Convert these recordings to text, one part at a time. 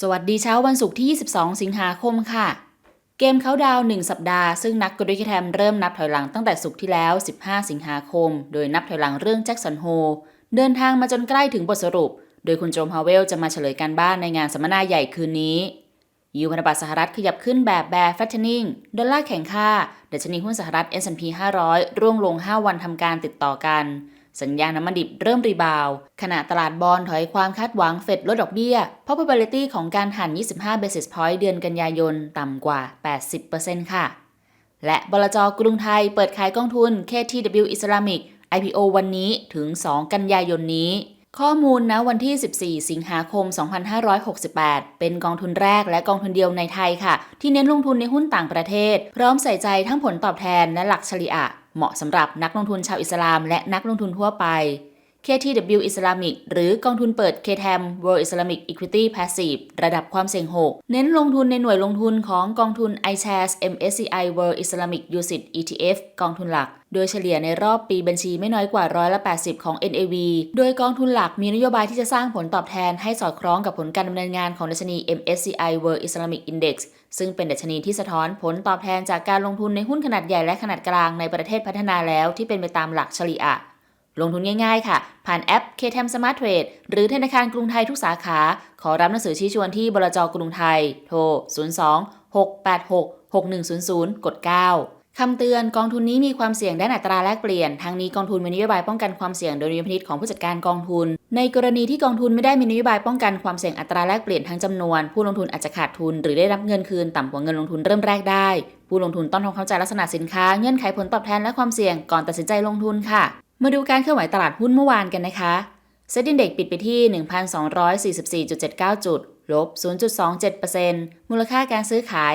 สวัสดีเช้าวันศุกร์ที่ 22 สิงหาคมค่ะ เกมเขาดาวน์1สัปดาห์ซึ่งนักกริกแทมเริ่มนับถอยหลังตั้งแต่ศุกร์ที่แล้ว 15 สิงหาคม โดยนับถอยหลังเรื่องแจ็คสันโฮ เดินทางมาจนใกล้ถึงบทสรุป โดยคุณโจมฮาวเวลจะมาเฉลยการบ้านในงานสัมมนาใหญ่คืนนี้ยูพันธบัตรสหรัฐขยับขึ้นแบบแบร์แฟตเทนนิงดอลลาร์แข็งค่าดัชนีหุ้นสหรัฐ S&P 500 ร่วงลง 5 วันทำการติดต่อกัน สัญญาณน้ำมันดิบเริ่มรีบาว ขณะตลาดบอลถอยความคาดหวังเฟดลดดอกเบี้ย probability ของการหัน 25 basis point เดือนกันยายนต่ำกว่า 80%ค่ะ และบลจกรุงไทยเปิดขายกองทุน KTW Islamic IPO วันนี้ถึง 2 กันยายนนี้ ข้อมูลนะวันที่ 14 สิงหาคม 2568 เป็นกองทุนแรกและกองทุนเดียวในไทยค่ะ ที่เน้นลงทุนในหุ้นต่างประเทศ พร้อมใส่ใจทั้งผลตอบแทนและหลักเฉลี่ย เหมาะสำหรับนักลงทุนชาวอิสลามและนักลงทุนทั่วไป KTW Islamic หรือกองทุนเปิด KTAM World Islamic Equity Passive ระดับความเสี่ยง 6 เน้นลงทุนในหน่วยลงทุนของกองทุน iShares MSCI World Islamic UCITS ETF กองทุนหลัก โดยเฉลี่ยในรอบปีบัญชีไม่น้อยกว่าร้อยละ 80 ของ NAV โดยกองทุนหลักมีนโยบายที่จะสร้างผลตอบแทนให้สอดคล้องกับผลการดำเนินงานของดัชนี MSCI World Islamic Index ซึ่งเป็นดัชนีที่สะท้อนผลตอบแทนจากการลงทุนในหุ้นขนาดใหญ่และขนาดกลางในประเทศพัฒนาแล้วที่เป็นไปตามหลักเฉลี่ย ลงทุนง่ายๆ ค่ะ ผ่านแอป KTM Smart Trade หรือธนาคารกรุงไทยทุกสาขา ขอรับหนังสือชี้ชวนที่บลจกรุงไทย โทร 02 686 6100 กด 9 คำเตือนกองทุนนี้มีความเสี่ยงด้านอัตราแลกเปลี่ยน ทางนี้กองทุนมีนโยบายป้องกันความเสี่ยงโดยนิยมพินิจของผู้จัดการกองทุน ในกรณีที่กองทุนไม่ได้มีนโยบายป้องกันความเสี่ยงอัตราแลกเปลี่ยนทั้งจำนวน ผู้ลงทุนอาจจะขาดทุน หรือได้รับเงินคืนต่ำกว่าเงินลงทุนเริ่มแรกได้ ผู้ลงทุนต้องทำความเข้าใจลักษณะสินค้าเงื่อนไขผลตอบแทนและความเสี่ยงก่อนตัดสินใจลงทุนค่ะ มาดูการเคลื่อนไหวตลาดหุ้นเมื่อวานกันนะคะเซ็ตอินเด็กปิดไปที่ 1,244.79 จุด ลบ 0.27%มูลค่าการซื้อขาย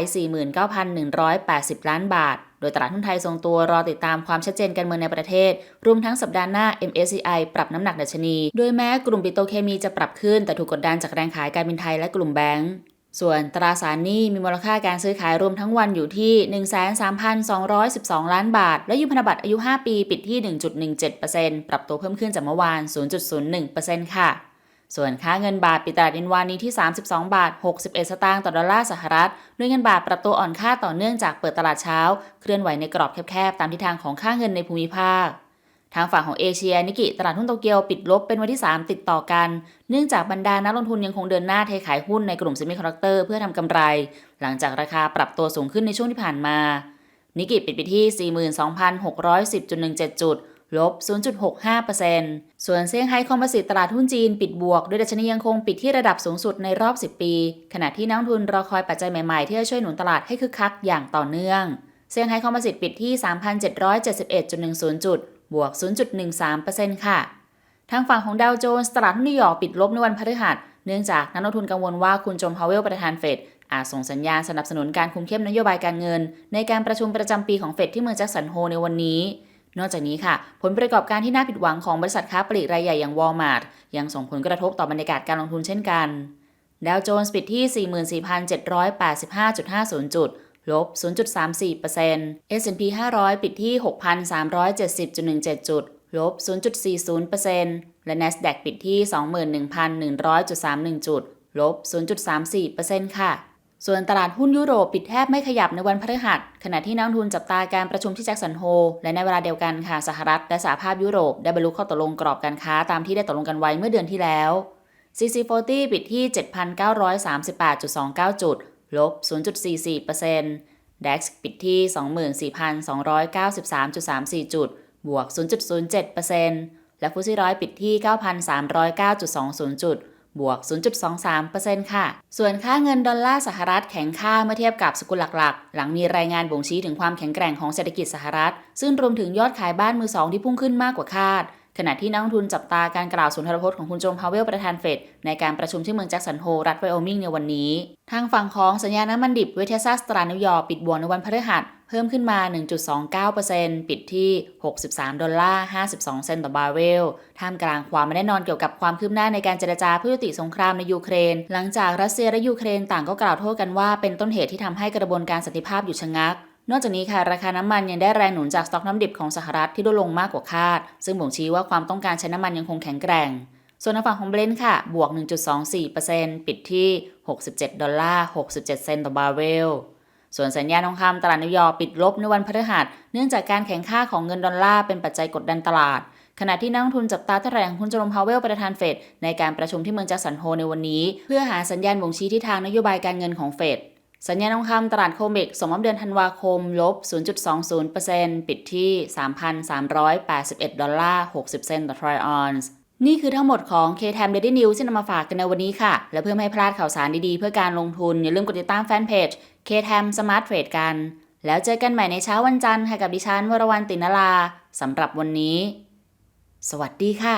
49,180 ล้านบาท โดยตลาดหุ้นไทยทรงตัวรอติดตามความชัดเจนการเมืองในประเทศ รวมทั้งสัปดาห์หน้า MSCI ปรับน้ำหนักดัชนี โดยแม้กลุ่มปิโตรเคมีจะปรับขึ้น แต่ถูกกดดันจากแรงขายการบินไทยและกลุ่มแบงก์ ส่วนตราสารหนี้มีมูลค่าการซื้อขายรวมทั้งวันอยู่ที่ 13,212 ล้านบาท และยุพันธบัตรอายุ 5 ปีปิดที่ 1.17%ปรับตัวเพิ่มขึ้นจากเมื่อวาน 0.01%ค่ะ ส่วนค่าเงินบาทปิดตลาดอินวานี้ที่ 32 บาท 61 สตางค์ต่อดอลลาร์สหรัฐด้วยเงินบาทปรับตัวอ่อนค่าต่อเนื่องจากเปิดตลาดเช้า เคลื่อนไหวในกรอบแคบๆ ตามทิศทางของค่าเงินในภูมิภาค ทางฝั่งของเอเชียนิกิตลาดหุ้นโตเกียวปิดลบเป็นวันที่ 3 ติดต่อกัน เนื่องจากบรรดานักลงทุนยังคงเดินหน้าเทขายหุ้นในกลุ่มเซมิคอนดักเตอร์เพื่อทำกำไร หลังจากราคาปรับตัวสูงขึ้นในช่วงที่ผ่านมา นิกิปิดไปที่ 42,610.17 จุด ลบ 0.65%ส่วนเซี่ยงไฮ้คอมโพสิตตลาดหุ้นจีนปิดบวกโดยดัชนียังคงปิดที่ระดับสูงสุดในรอบ 10 ปี ขณะที่นักทุนรอคอยปัจจัยใหม่ๆ ที่จะช่วยหนุนตลาดให้คึกคักอย่างต่อเนื่อง เซี่ยงไฮ้คอมโพสิตปิดที่ 3,771.10 จุด บวก 0.13%ค่ะ ทางฝั่งของดาวโจนส์ตลาดหุ้นนิวยอร์กปิดลบในวันพฤหัส เนื่องจากนักลงทุนกังวลว่าคุณโจมพาวเวลประธานเฟดอาจส่งสัญญาณสนับสนุนการคุมเข้มนโยบายการเงิน ในการประชุมประจำปีของเฟดที่เมืองแจ็คสันโฮในวันนี้ นอกจากนี้ค่ะ ผลประกอบการที่น่าผิดหวังของบริษัทค้าปลีกรายใหญ่อย่างวอลมาร์ทยังส่งผลกระทบต่อบรรยากาศการลงทุนเช่นกันดาวโจนส์ปิดที่ 44,785.50 จุด ลบ 0.34% S&P 500 ปิดที่ 6,370.17 จุด ลบ 0.40%และ NASDAQ ปิดที่ 21,100.31 จุด ลบ 0.34%ค่ะส่วนตลาดหุ้นยุโรปปิดแทบไม่ขยับในวันพฤหัส ขณะที่นักทุนจับตาการประชุมที่แจ็คสันโฮ และในเวลาเดียวกันค่ะสหรัฐและสหภาพยุโรปได้บรรลุข้อตกลงกรอบการค้าตามที่ได้ตกลงกันไว้เมื่อเดือนที่แล้ว CC40 ปิดที่ 7,938.29 จุด ลบ 0.44% DAX ปิดที่ 24,293.34 จุด บวก 0.07%และฟุตซี่ร้อยปิดที่ 9,309.20 จุด บวก 0.23%ค่ะ ส่วนค่าเงินดอลลาร์สหรัฐแข็งค่าเมื่อเทียบกับสกุลหลักๆ หลังมีรายงานบ่งชี้ถึงความแข็งแกร่งของเศรษฐกิจสหรัฐ ซึ่งรวมถึงยอดขายบ้านมือสองที่พุ่งขึ้นมากกว่าคาด ขณะที่นักลงทุนจับตาการกล่าวสุนทรพจน์ของคุณโจมพาวเวลประธานเฟดในการประชุมที่เมืองแจ็คสันโฮรัฐไวโอมิงในวันนี้ ทางฝั่งของสัญญาน้ำมันดิบเวเทซัสตรานิวยอร์กปิดบวกในวันพฤหัสเพิ่มขึ้นมา 1.29%ปิดที่ 63 ดอลลาร์ 52 เซนต์ต่อบาร์เรล ท่ามกลางความไม่แน่นอนเกี่ยวกับความคืบหน้าในการเจรจาเพื่อยุติสงครามในยูเครน หลังจากรัสเซียและยูเครนต่างก็กล่าวโทษกันว่าเป็นต้นเหตุที่ทำให้กระบวนการสันติภาพหยุดชะงัก นอกจากนี้ค่ะราคาน้ำมันยังได้แรงหนุนจากสต็อกน้ำดิบของสหรัฐที่ลดลงมากกว่าคาด ซึ่งบ่งชี้ว่าความต้องการใช้น้ำมันยังคงแข็งแกร่ง ส่วนทางฝั่งของเบรนท์ค่ะ บวก 1.24%ปิดที่ 67 ดอลลาร์ 67 เซนต์ต่อบาร์เรล ส่วนสัญญาทองคำตลาดนิวยอร์กปิดลบในวันพฤหัส เนื่องจากการแข่งค่าของเงินดอลลาร์เป็นปัจจัยกดดันตลาด ขณะที่นักลงทุนจับตาแถลงคุณจร์มพาวเวลประธานเฟดในการประชุมที่เมืองแจ็คสันโฮในวันนี้ เพื่อหาสัญญาณบ่งชี้ทิศทางนโยบายการเงินของเฟด สัญญาณทองคำตลาดโคเมกสมรับเดือนธันวาคม ลบ 0.20%ปิดที่ 3,381 ดอลลาร์ 60 เซนต์ต่อทรอยออนซ์นี่คือทั้งหมดของ K-Time Daily News ที่นำมาฝากกันในวันนี้ค่ะ และเพื่อไม่ให้พลาดข่าวสารดีๆ เพื่อการลงทุน อย่าลืมกดติดตามแฟนเพจ K-Time Smart Trade กัน แล้วเจอกันใหม่ในเช้าวันจันทร์ค่ะกับดิฉันวรวรรณตินลาสำหรับวันนี้ สวัสดีค่ะ